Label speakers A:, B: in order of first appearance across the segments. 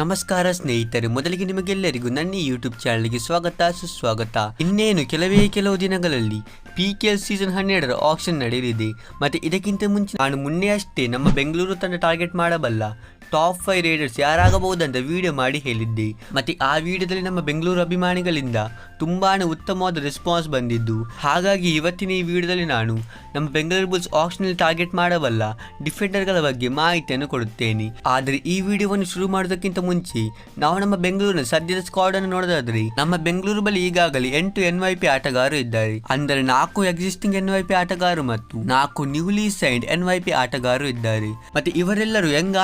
A: ನಮಸ್ಕಾರ ಸ್ನೇಹಿತರೆ, ಮೊದಲಿಗೆ ನಿಮಗೆಲ್ಲರಿಗೂ ನನ್ನ ಯೂಟ್ಯೂಬ್ ಚಾನಲ್ಗೆ ಸ್ವಾಗತ, ಸುಸ್ವಾಗತ. ಇನ್ನೇನು, ಕೆಲವೇ ಕೆಲವು ದಿನಗಳಲ್ಲಿ ಪಿ ಕೆ ಎಲ್ ಸೀಸನ್ ಹನ್ನೆರಡರ ಆಕ್ಷನ್ ನಡೆಯಲಿದೆ. ಮತ್ತೆ ಇದಕ್ಕಿಂತ ಮುಂಚೆ ನಾನು ಮೊನ್ನೆ ಅಷ್ಟೇ ನಮ್ಮ ಬೆಂಗಳೂರು ತಂಡ ಟಾರ್ಗೆಟ್ ಮಾಡಬಲ್ಲ ಟಾಪ್ ಫೈವ್ ರೈಡರ್ಸ್ ಯಾರಾಗಬಹುದಂತ ವಿಡಿಯೋ ಮಾಡಿ ಹೇಳಿದ್ದೆ. ಮತ್ತೆ ಆ ವಿಡಿಯೋದಲ್ಲಿ ನಮ್ಮ ಬೆಂಗಳೂರು ಅಭಿಮಾನಿಗಳಿಂದ ತುಂಬಾನೇ ಉತ್ತಮವಾದ ರೆಸ್ಪಾನ್ಸ್ ಬಂದಿದ್ದು. ಹಾಗಾಗಿ ಇವತ್ತಿನ ಈ ವಿಡಿಯೋದಲ್ಲಿ ನಾನು ನಮ್ಮ ಬೆಂಗಳೂರು ಬುಲ್ಸ್ ಆಕ್ಷನಲ್ಲಿ ಟಾರ್ಗೆಟ್ ಮಾಡಬಲ್ಲ ಡಿಫೆಂಡರ್ಗಳ ಬಗ್ಗೆ ಮಾಹಿತಿಯನ್ನು ಕೊಡುತ್ತೇನೆ. ಆದರೆ ಈ ವಿಡಿಯೋವನ್ನು ಶುರು ಮಾಡೋದಕ್ಕಿಂತ ಮುಂಚೆ ನಾವು ನಮ್ಮ ಬೆಂಗಳೂರಿನ ಸದ್ಯದ ಸ್ಕ್ವಾಡ್ ಅನ್ನು ನೋಡೋದಾದ್ರೆ ನಮ್ಮ ಬೆಂಗಳೂರು ಬಳಿ ಈಗಾಗಲೇ ಎಂಟು ಎನ್ ವೈ ಪಿ ಆಟಗಾರರು ಇದ್ದಾರೆ. ಅಂದರೆ ನಾಲ್ಕು ಎಕ್ಸಿಸ್ಟಿಂಗ್ ಎನ್ ವೈ ಪಿ ಆಟಗಾರರು ಮತ್ತು ನಾಲ್ಕು newly signed N Y P ಆಟಗಾರರು ಇದ್ದಾರೆ. ಮತ್ತೆ ಇವರೆಲ್ಲರೂ ಯಂಗ್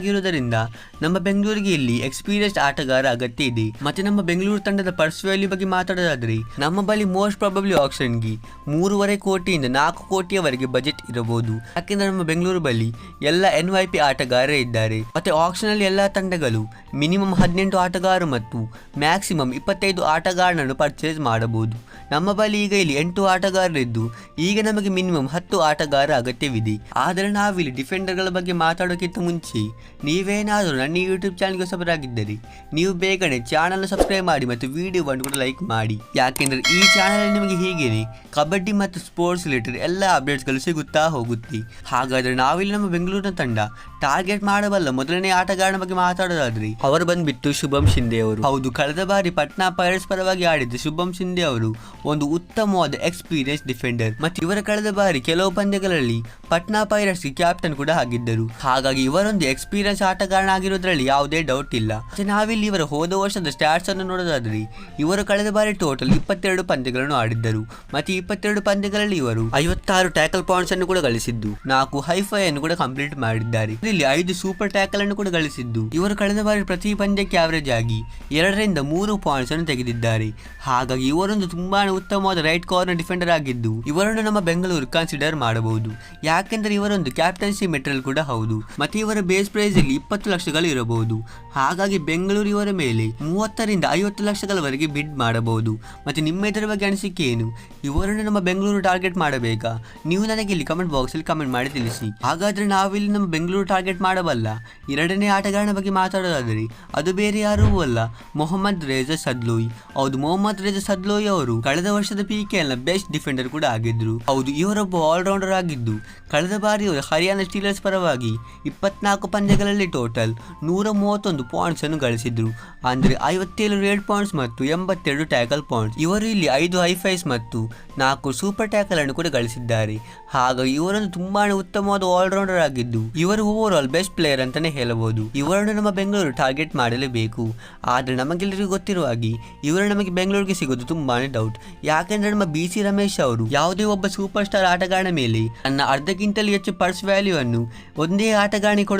A: ಆಟಗಾರರಾಗಿರುವುದರಿಂದ ನಮ್ಮ ಬೆಂಗಳೂರಿಗೆ ಇಲ್ಲಿ ಎಕ್ಸ್ಪೀರಿಯನ್ಸ್ಡ್ ಆಟಗಾರ ಅಗತ್ಯ ಇದೆ. ಮತ್ತೆ ನಮ್ಮ ಬೆಂಗಳೂರು ತಂಡದ ಪರ್ಸ್ ವ್ಯಾಲ್ಯೂ ಬಗ್ಗೆ ಮಾತಾಡೋದಾದ್ರೆ, ನಮ್ಮ ಬಳಿ ಮೋಸ್ಟ್ ಪ್ರಾಬಬ್ಲಿ ಆಪ್ಷನ್ಗೆ ಮೂರುವರೆ ಕೋಟಿಯಿಂದ ನಾಲ್ಕು ಕೋಟಿಯವರೆಗೆ ಬಜೆಟ್ ಇರಬಹುದು. ಯಾಕೆಂದ್ರೆ ನಮ್ಮ ಬೆಂಗಳೂರು ಬಳಿ ಎಲ್ಲ ಎನ್ ವೈ ಪಿ ಆಟಗಾರರೇ ಇದ್ದಾರೆ. ಮತ್ತೆ ಆಕ್ಷನ್ ಅಲ್ಲಿ ಎಲ್ಲ ತಂಡಗಳು ಮಿನಿಮಮ್ ಹದಿನೆಂಟು ಆಟಗಾರರು ಮತ್ತು ಮ್ಯಾಕ್ಸಿಮಮ್ ಇಪ್ಪತ್ತೈದು ಆಟಗಾರನನ್ನು ಪರ್ಚೇಸ್ ಮಾಡಬಹುದು. ನಮ್ಮ ಬಳಿ ಈಗ ಇಲ್ಲಿ ಎಂಟು ಆಟಗಾರರಿದ್ದು, ಈಗ ನಮಗೆ ಮಿನಿಮಮ್ ಹತ್ತು ಆಟಗಾರ ಅಗತ್ಯವಿದೆ. ಆದರೆ ನಾವಿಲ್ಲಿ ಡಿಫೆಂಡರ್ಗಳ ಬಗ್ಗೆ ಮಾತಾಡೋಕ್ಕಿಂತ ಮುಂಚೆ ನೀವೇನಾದರೂ ನನ್ನ ಯೂಟ್ಯೂಬ್ ಚಾನಲ್ಗೆ ಹೊಸಬರಾಗಿದ್ದರೆ ನೀವು ಬೇಗನೆ ಚಾನಲ್ ಸಬ್ಸ್ಕ್ರೈಬ್ ಮಾಡಿ ಮತ್ತು ವಿಡಿಯೋವನ್ನು ಕೂಡ ಲೈಕ್ ಮಾಡಿ. ಯಾಕೆಂದರೆ ಈ ಚಾನಲ್ ನಿಮಗೆ ಹೀಗೇನೆ ಕಬಡ್ಡಿ ಮತ್ತು ಸ್ಪೋರ್ಟ್ಸ್ ರಿಲೇಟೆಡ್ ಎಲ್ಲ ಅಪ್ಡೇಟ್ಸ್ಗಳು ಸಿಗುತ್ತಾ ಹೋಗುತ್ತೆ. ಹಾಗಾದರೆ ನಾವಿಲ್ಲಿ ನಮ್ಮ ಬೆಂಗಳೂರಿನ ತಂಡ ಟಾರ್ಗೆಟ್ ಮಾಡಬಲ್ಲ ಮೊದಲನೇ ಆಟಗಾರನ ಬಗ್ಗೆ ಮಾತಾಡೋದಾದ್ರೆ ಅವರು ಬಂದ್ಬಿಟ್ಟು ಶುಭಂ ಶಿಂದೆ ಅವರು. ಹೌದು, ಕಳೆದ ಬಾರಿ ಪಟ್ನಾ ಪೈರಟ್ಸ್ ಪರವಾಗಿ ಆಡಿದ್ದ ಶುಭಂ ಶಿಂದೆ ಅವರು ಒಂದು ಉತ್ತಮವಾದ ಎಕ್ಸ್ಪೀರಿಯನ್ಸ್ ಡಿಫೆಂಡರ್ ಮತ್ತು ಇವರ ಕಳೆದ ಬಾರಿ ಕೆಲವು ಪಂದ್ಯಗಳಲ್ಲಿ ಪಟ್ನಾ ಪೈರಟ್ಸ್ ಕ್ಯಾಪ್ಟನ್ ಕೂಡ ಆಗಿದ್ದರು. ಹಾಗಾಗಿ ಇವರೊಂದು ಎಕ್ಸ್ಪೀರಿಯನ್ಸ್ ಆಟಗಾರನ ಆಗಿರೋದ್ರಲ್ಲಿ ಯಾವುದೇ ಡೌಟ್ ಇಲ್ಲ. ನಾವಿಲ್ಲಿ ಇವರ ಹೋದ ವರ್ಷದ ಸ್ಟ್ಯಾಟ್ಸ್ ಅನ್ನು ನೋಡೋದಾದ್ರೆ, ಇವರು ಕಳೆದ ಬಾರಿ ಟೋಟಲ್ ಇಪ್ಪತ್ತೆರಡು ಪಂದ್ಯಗಳನ್ನು ಆಡಿದ್ದರು. ಮತ್ತೆ ಇಪ್ಪತ್ತೆರಡು ಪಂದ್ಯಗಳಲ್ಲಿ ಇವರು ಐವತ್ತಾರು ಟ್ಯಾಕಲ್ ಪಾಯಿಂಟ್ಸ್ ಅನ್ನು ಕೂಡ ಗಳಿಸಿದ್ದು, ನಾಲ್ಕು ಹೈಫೈ ಅನ್ನು ಕೂಡ ಕಂಪ್ಲೀಟ್ ಮಾಡಿದ್ದಾರೆ. ಇಲ್ಲಿ ಐದು ಸೂಪರ್ ಟ್ಯಾಕಲ್ ಅನ್ನು ಕೂಡ ಗಳಿಸಿದ್ದು. ಇವರು ಕಳೆದ ಬಾರಿ ಪ್ರತಿ ಪಂದ್ಯಕ್ಕೆ ಆವರೇಜ್ ಆಗಿ ಎರಡರಿಂದ ಮೂರು ಪಾಯಿಂಟ್ಸ್ ಅನ್ನು ತೆಗೆದಿದ್ದಾರೆ. ಹಾಗಾಗಿ ಇವರೊಂದು ತುಂಬಾ ಉತ್ತಮವಾದ ರೈಟ್ ಕಾರ್ನರ್ ಡಿಫೆಂಡರ್ ಆಗಿದ್ದು, ಇವರನ್ನು ನಮ್ಮ ಬೆಂಗಳೂರು ಕನ್ಸಿಡರ್ ಮಾಡಬಹುದು. ಯಾಕೆಂದರೆ ಇವರೊಂದು ಕ್ಯಾಪ್ಟನ್ಸಿ ಮೆಟೀರಿಯಲ್ ಕೂಡ ಹೌದು. ಮತ್ತೆ ಇವರ ಬೇಸ್ ಪ್ರೈಸ್ ಅಲ್ಲಿ ಇಪ್ಪತ್ತು ಲಕ್ಷಗಳು ಇರಬಹುದು. ಹಾಗಾಗಿ ಬೆಂಗಳೂರು ಇವರ ಮೇಲೆ ಮೂವತ್ತರಿಂದ ಐವತ್ತು ಲಕ್ಷಗಳವರೆಗೆ ಬಿಡ್ ಮಾಡಬಹುದು. ಮತ್ತೆ ನಿಮ್ಮ ಇದರ ಬಗ್ಗೆ ಅನಿಸಿಕೆ ಏನು? ಇವರನ್ನು ನಮ್ಮ ಬೆಂಗಳೂರು ಟಾರ್ಗೆಟ್ ಮಾಡಬೇಕಾ? ನೀವು ನನಗೆ ಇಲ್ಲಿ ಕಮೆಂಟ್ ಬಾಕ್ಸ್ ಅಲ್ಲಿ ಕಮೆಂಟ್ ಮಾಡಿ ತಿಳಿಸಿ. ಹಾಗಾದ್ರೆ ನಾವಿಲ್ಲಿ ನಮ್ಮ ಬೆಂಗಳೂರು ಟಾರ್ಗೆಟ್ ಮಾಡಬಲ್ಲ? ಎರಡನೇ ಆಟಗಾರನ ಬಗ್ಗೆ ಮಾತಾಡೋದಾದರೆ ಅದು ಬೇರೆ ಯಾರೂ ಅಲ್ಲ, ಮೊಹಮ್ಮದ್ ರೇಜಾ ಸದ್ಲೋಯಿ. ಹೌದು, ಮೊಹಮ್ಮದ್ ರೇಜಾ ಸದ್ಲೋಯಿ ಅವರು ಕಳೆದ ವರ್ಷದ ಪಿ ಕೆ ಎಲ್ನ ಬೆಸ್ಟ್ ಡಿಫೆಂಡರ್ ಕೂಡ ಆಗಿದ್ರು. ಹೌದು, ಇವರೊಬ್ಬ ಆಲ್ರೌಂಡರ್ ಆಗಿದ್ದು, ಕಳೆದ ಬಾರಿ ಅವರು ಹರಿಯಾಣ ಸ್ಟೀಲರ್ಸ್ ಪರವಾಗಿ ಇಪ್ಪತ್ನಾಲ್ಕು ಪಂದ್ಯಗಳಲ್ಲಿ ಟೋಟಲ್ ನೂರ ಮೂವತ್ತೊಂದು ಪಾಯಿಂಟ್ಸ್ ಅನ್ನು ಗಳಿಸಿದ್ರು. ಅಂದ್ರೆ ಐವತ್ತೇಳು ರೇಡ್ ಪಾಯಿಂಟ್ಸ್ ಮತ್ತು ಎಂಬತ್ತೆರಡು ಟ್ಯಾಕಲ್ ಪಾಯಿಂಟ್ಸ್ ಇವರು ಇಲ್ಲಿ ಐದು ಹೈಫೈಸ್ ಮತ್ತು ನಾಲ್ಕು ಸೂಪರ್ ಟ್ಯಾಕಲ್ ಅನ್ನು ಕೂಡ ಗಳಿಸಿದ್ದಾರೆ. ಹಾಗಾಗಿ ಇವರೊಂದು ತುಂಬಾನೇ ಉತ್ತಮವಾದ ಆಲ್ರೌಂಡರ್ ಆಗಿದ್ದು, ಇವರು ಓವರ್ ಆಲ್ ಬೆಸ್ಟ್ ಪ್ಲೇಯರ್ ಅಂತಾನೆ ಹೇಳಬಹುದು. ಇವರನ್ನು ನಮ್ಮ ಬೆಂಗಳೂರು ಟಾರ್ಗೆಟ್ ಮಾಡಲೇಬೇಕು. ಆದ್ರೆ ನಮಗೆಲ್ಲರಿಗೂ ಗೊತ್ತಿರುವ ಹಾಗೆ, ಇವರು ನಮಗೆ ಬೆಂಗಳೂರಿಗೆ ಸಿಗೋದು ತುಂಬಾನೇ ಡೌಟ್ ಯಾಕೆಂದ್ರೆ ನಮ್ಮ ಬಿ ಸಿ ರಮೇಶ್ ಅವರು ಯಾವುದೇ ಒಬ್ಬ ಸೂಪರ್ ಸ್ಟಾರ್ ಆಟಗಾರನ ಮೇಲೆ ತನ್ನ ಅರ್ಧಕ್ಕಿಂತಲೂ ಹೆಚ್ಚು ಪರ್ಸ್ ವ್ಯಾಲ್ಯೂ ಅನ್ನು ಒಂದೇ ಆಟಗಾರನಿಗೆ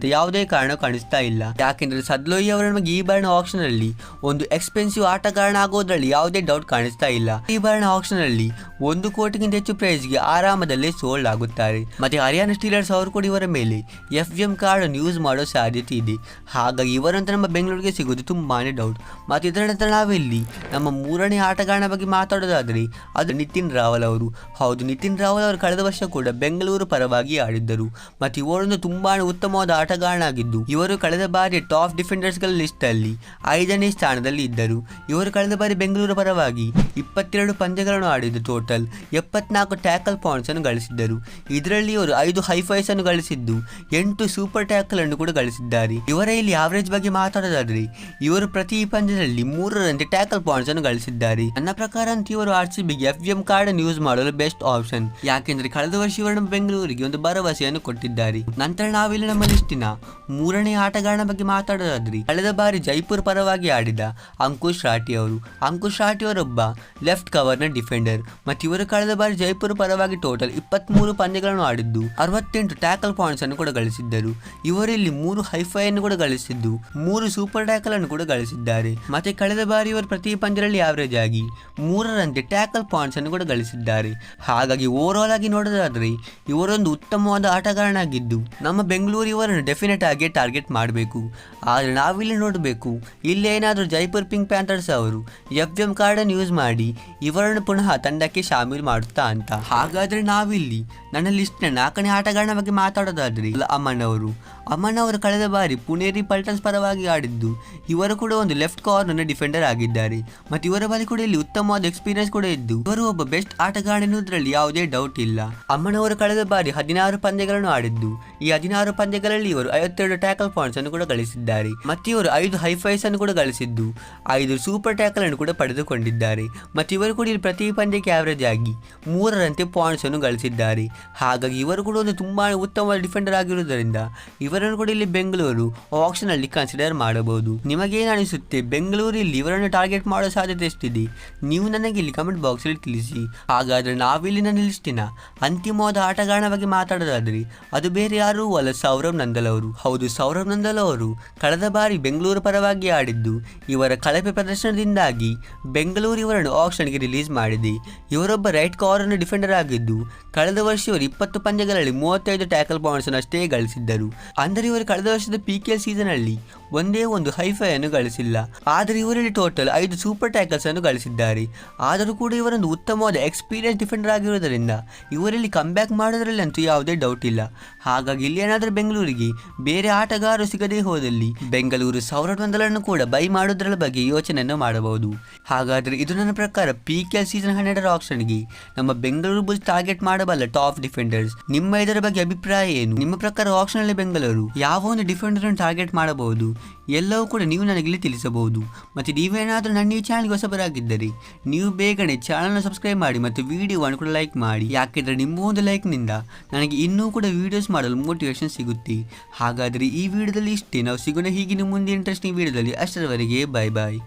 A: ಕೊಡ್ತಾರಂತೆ ಯಾವುದೇ ಕಾರಣ ಕಾಣಿಸ್ತಾ ಇಲ್ಲ. ಯಾಕೆಂದ್ರೆ ಸದ್ಲೋಯಿ ಅವರ ನಮಗೆ ಈ ಬಾರಿನ ಆಪ್ಷನ್ ಅಲ್ಲಿ ಒಂದು ಎಕ್ಸ್ಪೆನ್ಸಿವ್ ಆಟಗಾರನ ಆಗೋದ್ರಲ್ಲಿ ಯಾವುದೇ ಡೌಟ್ ಕಾಣಿಸ್ತಾ ಇಲ್ಲ. ಈ ಬಾರಿನ ಆಪ್ಷನ್ ಅಲ್ಲಿ ಒಂದು ಕೋಟಿಗಿಂತ ಹೆಚ್ಚು ಪ್ರೈಸ್ಗೆ ಆರಾಮದಲ್ಲೇ ಸೋಲ್ಡ್ ಆಗುತ್ತಾರೆ. ಮತ್ತೆ ಹರಿಯಾಣ ಸ್ಟೀಲರ್ಸ್ ಅವರು ಕೂಡ ಇವರ ಮೇಲೆ ಎಫ್ ಎಂ ಕಾರ್ಡ್ ಅನ್ನು ಯೂಸ್ ಮಾಡೋ ಸಾಧ್ಯತೆ ಇದೆ. ಹಾಗಾಗಿ ಇವರಂತ ನಮ್ಮ ಬೆಂಗಳೂರಿಗೆ ಸಿಗೋದು ತುಂಬಾನೇ ಡೌಟ್ ಮತ್ತೆ ಇದರ ನಂತರ ನಾವಿಲ್ಲಿ ನಮ್ಮ ಮೂರನೇ ಆಟಗಾರನ ಬಗ್ಗೆ ಮಾತಾಡೋದಾದ್ರೆ ಅದು ನಿತಿನ್ ರಾವಲ್ ಅವರು. ಹೌದು, ನಿತಿನ್ ರಾವಲ್ ಅವರು ಕಳೆದ ವರ್ಷ ಕೂಡ ಬೆಂಗಳೂರು ಪರವಾಗಿ ಆಡಿದ್ದರು. ಮತ್ತು ಇವರೊಂದು ತುಂಬಾನೇ ಉತ್ತಮವಾದ ಆಟಗಾರನಾಗಿದ್ದು, ಇವರು ಕಳೆದ ಬಾರಿ ಟಾಪ್ ಡಿಫೆಂಡರ್ಸ್ಗಳ ಲಿಸ್ಟ್ ಅಲ್ಲಿ ಐದನೇ ಸ್ಥಾನದಲ್ಲಿ ಇದ್ದರು. ಇವರು ಕಳೆದ ಬಾರಿ ಬೆಂಗಳೂರು ಪರವಾಗಿ ಇಪ್ಪತ್ತೆರಡು ಪಂದ್ಯಗಳನ್ನು ಆಡಿದ್ದು ಟೋಟಲ್ ಎಪ್ಪತ್ನಾಲ್ಕು ಟ್ಯಾಕಲ್ ಪಾಯಿಂಟ್ಸ್ ಅನ್ನು ಗಳಿಸಿದ್ದರು. ಇದರಲ್ಲಿ ಇವರು ಐದು ಹೈಫೈಸ್ ಅನ್ನು ಗಳಿಸಿದ್ದು, ಎಂಟು ಸೂಪರ್ ಟ್ಯಾಕಲ್ ಅನ್ನು ಕೂಡ ಗಳಿಸಿದ್ದಾರೆ. ಇವರ ಇಲ್ಲಿ ಆವರೇಜ್ ಬಗ್ಗೆ ಮಾತಾಡೋದಾದ್ರೆ, ಇವರು ಪ್ರತಿ ಪಂದ್ಯದಲ್ಲಿ ಮೂರರಂತೆ ಟ್ಯಾಕಲ್ ಪಾಯಿಂಟ್ಸ್ ಅನ್ನು ಗಳಿಸಿದ್ದಾರೆ. ನನ್ನ ಪ್ರಕಾರ ಅಂತ ಇವರು ಆರ್ ಸಿ ಬಿಗೆ ಎಫ್ ಎಂ ಕಾರ್ಡ್ ಅನ್ನು ಯೂಸ್ ಮಾಡಲು ಬೆಸ್ಟ್ ಆಪ್ಷನ್ ಯಾಕೆಂದ್ರೆ ಕಳೆದ ವರ್ಷ ಇವರನ್ನು ಬೆಂಗಳೂರಿಗೆ ಒಂದು ಭರವಸೆಯನ್ನು ಕೊಟ್ಟಿದ್ದಾರೆ. ನಂತರ ನಾವಿಲ್ಲಿ ನಮ್ಮ ಲಿಸ್ಟಿನ ಮೂರನೇ ಆಟಗಾರನ ಬಗ್ಗೆ ಮಾತಾಡೋದಾದ್ರೆ. ಕಳೆದ ಬಾರಿ ಜೈಪುರ್ ಪರವಾಗಿ ಆಡಿದ ಅಂಕುಶ್ ರಾಠಿ ಅವರು. ಅಂಕುಶ್ ರಾಠಿ ಅವರೊಬ್ಬ ಲೆಫ್ಟ್ ಕವರ್ನ ಡಿಫೆಂಡರ್. ಮತ್ತು ಇವರು ಕಳೆದ ಬಾರಿ ಜೈಪುರ್ ಪರವಾಗಿ ಟೋಟಲ್ ಇಪ್ಪತ್ಮೂರು ಪಂದ್ಯಗಳನ್ನು ಆಡಿದ್ದು, ಅರವತ್ತೆಂಟು ಟ್ಯಾಕಲ್ ಪಾಯಿಂಟ್ಸ್ ಅನ್ನು ಕೂಡ ಗಳಿಸಿದ್ದರು. ಇವರಲ್ಲಿ ಮೂರು ಹೈಫೈ ಅನ್ನು ಕೂಡ ಗಳಿಸಿದ್ದು, ಮೂರು ಸೂಪರ್ ಟ್ಯಾಕಲ್ ಅನ್ನು ಕೂಡ ಗಳಿಸಿದ್ದಾರೆ. ಮತ್ತೆ ಕಳೆದ ಬಾರಿ ಇವರು ಪ್ರತಿ ಪಂದ್ಯದಲ್ಲಿ ಆವರೇಜ್ ಆಗಿ ಮೂರರಂತೆ ಟ್ಯಾಕಲ್ ಪಾಯಿಂಟ್ಸ್ ಅನ್ನು ಕೂಡ ಗಳಿಸಿದ್ದಾರೆ. ಹಾಗಾಗಿ ಓವರ್ ಆಲ್ ಆಗಿ ನೋಡೋದಾದ್ರೆ, ಇವರೊಂದು ಉತ್ತಮವಾದ ಆಟಗಾರನಾಗಿದ್ದು, ನಮ್ಮ ಬೆಂಗಳೂರು ಇವರನ್ನು ಡೆಫಿನೆಟ್ ಆಗಿ ಟಾರ್ಗೆಟ್ ಮಾಡಬೇಕು. ಆದರೆ ನಾವಿಲ್ಲಿ ನೋಡಬೇಕು ಇಲ್ಲೇನಾದರೂ ಜೈಪುರ್ ಪಿಂಕ್ ಪ್ಯಾಂಥರ್ಸ್ ಅವರು ಎಫ್ ಎಂ ಕಾರ್ಡನ್ನು ಯೂಸ್ ಮಾಡಿ ಇವರನ್ನು ಪುನಃ ತಂಡಕ್ಕೆ ಶಾಮೀಲ್ ಮಾಡುತ್ತಾ ಅಂತ. ಹಾಗಾದ್ರೆ ನಾವಿಲ್ಲಿ ನನ್ನ ಲಿಸ್ಟ್ನ ನಾಲ್ಕನೇ ಆಟಗಾರನ ಬಗ್ಗೆ ಮಾತಾಡೋದಾದ್ರೆ ಅವರು. ಅಮ್ಮನವರು ಅಮ್ಮನವರು ಕಳೆದ ಬಾರಿ ಪುಣೇರಿ ಪಲ್ಟನ್ಸ್ ಪರವಾಗಿ ಆಡಿದ್ದು ಇವರು ಕೂಡ ಒಂದು ಲೆಫ್ಟ್ ಕಾರ್ನರ್ನ ಡಿಫೆಂಡರ್ ಆಗಿದ್ದಾರೆ. ಮತ್ತು ಇವರ ಬಳಿ ಕೂಡ ಇಲ್ಲಿ ಉತ್ತಮವಾದ ಎಕ್ಸ್ಪೀರಿಯನ್ಸ್ ಕೂಡ ಇದ್ದು, ಇವರು ಒಬ್ಬ ಬೆಸ್ಟ್ ಆಟಗಾರ ಎನ್ನುವುದರಲ್ಲಿ ಯಾವುದೇ ಡೌಟ್ ಇಲ್ಲ. ಅಮ್ಮನವರು ಕಳೆದ ಬಾರಿ ಹದಿನಾರು ಪಂದ್ಯಗಳನ್ನು ಆಡಿದ್ದು, ಈ ಹದಿನಾರು ಪಂದ್ಯಗಳಲ್ಲಿ ಇವರು ಐವತ್ತೆರಡು ಟ್ಯಾಕಲ್ ಪಾಯಿಂಟ್ಸ್ ಅನ್ನು ಕೂಡ ಗಳಿಸಿದ್ದಾರೆ. ಮತ್ತು ಇವರು ಐದು ಹೈಫೈಸ್ ಅನ್ನು ಕೂಡ ಗಳಿಸಿದ್ದು. ಐದು ಸೂಪರ್ ಟ್ಯಾಕಲ್ ಅನ್ನು ಕೂಡ ಪಡೆದುಕೊಂಡಿದ್ದಾರೆ. ಮತ್ತು ಇವರು ಕೂಡ ಇಲ್ಲಿ ಪ್ರತಿ ಪಂದ್ಯಕ್ಕೆ ಆವರೇಜ್ ಆಗಿ ಮೂರರಂತೆ ಪಾಯಿಂಟ್ಸ್ ಅನ್ನು ಗಳಿಸಿದ್ದಾರೆ. ಹಾಗಾಗಿ ಇವರು ಕೂಡ ಒಂದು ತುಂಬಾ ಉತ್ತಮ ಡಿಫೆಂಡರ್ ಆಗಿರುವುದರಿಂದ ಇವರನ್ನು ಕೂಡ ಇಲ್ಲಿ ಬೆಂಗಳೂರು ಆಪ್ಷನ್ ಅಲ್ಲಿ ಕನ್ಸಿಡರ್ ಮಾಡಬಹುದು. ನಿಮಗೇನು ಅನಿಸುತ್ತೆ? ಬೆಂಗಳೂರು ಇಲ್ಲಿ ಇವರನ್ನು ಟಾರ್ಗೆಟ್ ಮಾಡೋ ಸಾಧ್ಯತೆ ಎಷ್ಟಿದೆ? ನೀವು ನನಗೆ ಇಲ್ಲಿ ಕಮೆಂಟ್ ಬಾಕ್ಸ್ ಅಲ್ಲಿ ತಿಳಿಸಿ. ಹಾಗಾದ್ರೆ ನಾವಿಲ್ಲಿ ನನ್ನ ಲಿಸ್ಟಿನ ಅಂತಿಮವಾದ ಆಟಗಾರನ ಬಗ್ಗೆ ಮಾತಾಡೋದಾದ್ರೆ ಅದು ಬೇರೆ ಯಾರೂ ಅಲ್ಲ ಸೌರವ್ ನಂದಲ್ ಅವರು ಹೌದು, ಸೌರವ್ ನಂದಲ್ ಅವರು ಕಳೆದ ಬಾರಿ ಬೆಂಗಳೂರು ಪರವಾಗಿ ಆಡಿದ್ದು, ಇವರ ಕಳಪೆ ಪ್ರದರ್ಶನದಿಂದಾಗಿ ಬೆಂಗಳೂರು ಇವರನ್ನು ಆಕ್ಷನ್ಗೆ ರಿಲೀಸ್ ಮಾಡಿದೆ. ಇವರೊಬ್ಬ ರೈಟ್ ಕಾರ್ನರ್ ಡಿಫೆಂಡರ್ ಆಗಿದ್ದು, ಕಳೆದ ವರ್ಷ ಇವರು ಇಪ್ಪತ್ತು ಪಂದ್ಯಗಳಲ್ಲಿ ಮೂವತ್ತೈದು ಟ್ಯಾಕಲ್ ಪಾಯಿಂಟ್ಸ್ ಅಷ್ಟೇ ಗಳಿಸಿದ್ದರು. ಅಂದರೆ ಇವರು ಕಳೆದ ವರ್ಷದ ಪಿ ಕೆ ಸೀಸನ್ ಅಲ್ಲಿ ಒಂದೇ ಒಂದು ಹೈಫೈ ಅನ್ನು ಗಳಿಸಿಲ್ಲ. ಆದರೆ ಇವರಲ್ಲಿ ಟೋಟಲ್ ಐದು ಸೂಪರ್ ಟ್ಯಾಕಲ್ಸ್ ಅನ್ನು ಗಳಿಸಿದ್ದಾರೆ. ಆದರೂ ಕೂಡ ಇವರೊಂದು ಉತ್ತಮವಾದ ಎಕ್ಸ್ಪೀರಿಯನ್ಸ್ ಡಿಫೆಂಡರ್ ಆಗಿರುವುದರಿಂದ, ಇವರಲ್ಲಿ ಕಮ್ಬ್ಯಾಕ್ ಮಾಡೋದ್ರಲ್ಲಿ ಅಂತೂ ಯಾವುದೇ ಡೌಟ್ ಇಲ್ಲ. ಹಾಗಾಗಿ ಇಲ್ಲಿ ಏನಾದರೂ ಬೆಂಗಳೂರಿಗೆ ಬೇರೆ ಆಟಗಾರರು ಸಿಗದೇ ಹೋದಲ್ಲಿ ಬೆಂಗಳೂರು ಸೌರವ್ ಒಂದರನ್ನು ಕೂಡ ಬೈ ಮಾಡೋದ್ರ ಬಗ್ಗೆ ಯೋಚನೆಯನ್ನು ಮಾಡಬಹುದು. ಹಾಗಾದರೆ ಇದು ನನ್ನ ಪ್ರಕಾರ ಪಿ ಕೆ ಸೀಸನ್ ಹನ್ನೆರಡರ ಆಪ್ಷನ್ಗೆ ನಮ್ಮ ಬೆಂಗಳೂರು ಬುಲ್ಸ್ ಟಾರ್ಗೆಟ್ ಮಾಡಬಲ್ಲ ಟಾಪ್ ಡಿಫೆಂಡರ್ಸ್ ನಿಮ್ಮ ಇದರ ಬಗ್ಗೆ ಅಭಿಪ್ರಾಯ ಏನು? ನಿಮ್ಮ ಪ್ರಕಾರ ಆಪ್ಷನ್ ಅಲ್ಲಿ ಬೆಂಗಳೂರು ಯಾವ ಒಂದು ಡಿಫೆಂಡರ್ ಟಾರ್ಗೆಟ್ ಮಾಡಬಹುದು? ಎಲ್ಲವೂ ಕೂಡ ನೀವು ನನಗೆ ಇಲ್ಲಿ ತಿಳಿಸಬಹುದು. ಮತ್ತು ನೀವೇನಾದರೂ ನನ್ನ ಈ ಚಾನಲ್ಗೆ ಹೊಸಬರಾಗಿದ್ದರೆ, ನೀವು ಬೇಗನೆ ಚಾನಲ್ನ ಸಬ್ಸ್ಕ್ರೈಬ್ ಮಾಡಿ ಮತ್ತು ವಿಡಿಯೋವನ್ನು ಕೂಡ ಲೈಕ್ ಮಾಡಿ. ಯಾಕೆಂದರೆ ನಿಮ್ಮ ಒಂದು ಲೈಕ್ನಿಂದ ನನಗೆ ಇನ್ನೂ ಕೂಡ ವೀಡಿಯೋಸ್ ಮಾಡಲು ಮೋಟಿವೇಶನ್ ಸಿಗುತ್ತೆ. ಹಾಗಾದರೆ ಈ ವಿಡಿಯೋದಲ್ಲಿ ಇಷ್ಟೇ. ನಾವು ಸಿಗೋಣ ಹೀಗಿನ ಮುಂದೆ ಇಂಟ್ರೆಸ್ಟಿಂಗ್ ವಿಡಿಯೋದಲ್ಲಿ ಅಷ್ಟರವರೆಗೆ ಬಾಯ್ ಬಾಯ್